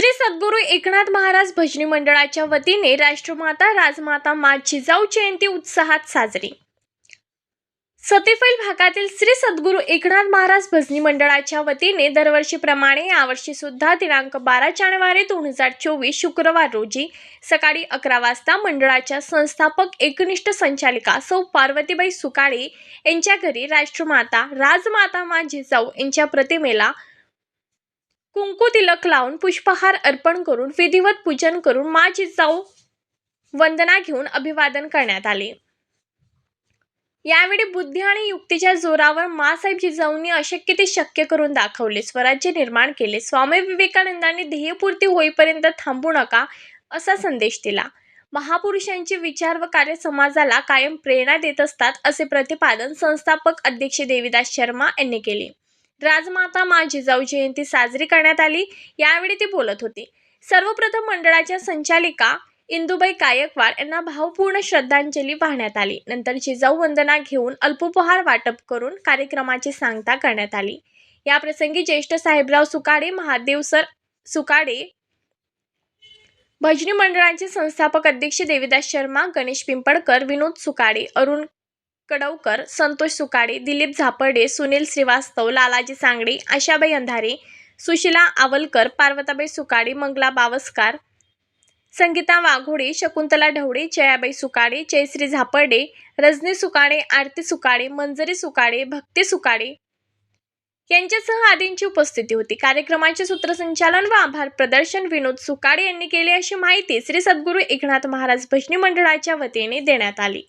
श्री सद्गुरू एकनाथ महाराज भजनी मंडळाच्या वतीने राष्ट्रमाता राजमाता मा जिजाऊ जयंती उत्साहात साजरी. सतीफैल भागातील श्री सद्गुरू एकनाथ महाराज भजनी मंडळाच्या वतीने दरवर्षीप्रमाणे यावर्षी सुद्धा दिनांक बारा जानेवारी दोन हजार चोवीस शुक्रवार रोजी सकाळी अकरा वाजता मंडळाच्या संस्थापक एकनिष्ठ संचालिका सौ पार्वतीबाई सुकाळे यांच्या घरी राष्ट्रमाता राजमाता मा जिजाऊ यांच्या प्रतिमेला कुंकू तिलक लावून पुष्पहार अर्पण करून विधिवत पूजन करून मा जिजाऊ वंदना घेऊन अभिवादन करण्यात आले. यावेळी बुद्धी आणि युक्तीच्या जोरावर मासाहेब जिजाऊंनी अशक्य ते शक्य करून दाखवले. स्वराज्य निर्माण केले. स्वामी विवेकानंदांनी ध्येयपूर्ती होईपर्यंत थांबू नका असा संदेश दिला. महापुरुषांचे विचार व कार्य समाजाला कायम प्रेरणा देत असतात असे प्रतिपादन संस्थापक अध्यक्ष देवीदास शर्मा यांनी केले. राजमाता मा जिजाऊ जयंती साजरी करण्यात आली. यावेळी ती बोलत होती. सर्वप्रथम मंडळाच्या संचालिका इंदुबाई कायकवाड यांना भावपूर्ण श्रद्धांजली वाहण्यात आली. नंतर जिजाऊ वंदना घेऊन अल्पोपहार वाटप करून कार्यक्रमाची सांगता करण्यात आली. या प्रसंगी ज्येष्ठ साहेबराव सुकाडे महादेव सर सुकाडे भजनी मंडळाचे संस्थापक अध्यक्ष देवीदास शर्मा गणेश पिंपळकर विनोद सुकाडे अरुण कडवकर संतोष सुकाडे दिलीप झापर्डे सुनील श्रीवास्तव लालाजी सांगडे आशाबाई अंधारे सुशिला आवलकर पार्वताबाई सुकाडे मंगला बावस्कार संगीता वाघोडे शकुंतला ढवळे जयाबाई सुकाडे जयश्री झापर्डे रजनी सुकाडे आरती सुकाडे मंजरी सुकाडे भक्ती सुकाडे यांच्यासह आदींची उपस्थिती होती. कार्यक्रमाचे सूत्रसंचालन व आभार प्रदर्शन विनोद सुकाडे यांनी केले अशी माहिती श्री सद्गुरू एकनाथ महाराज भजनी मंडळाच्या वतीने देण्यात आली.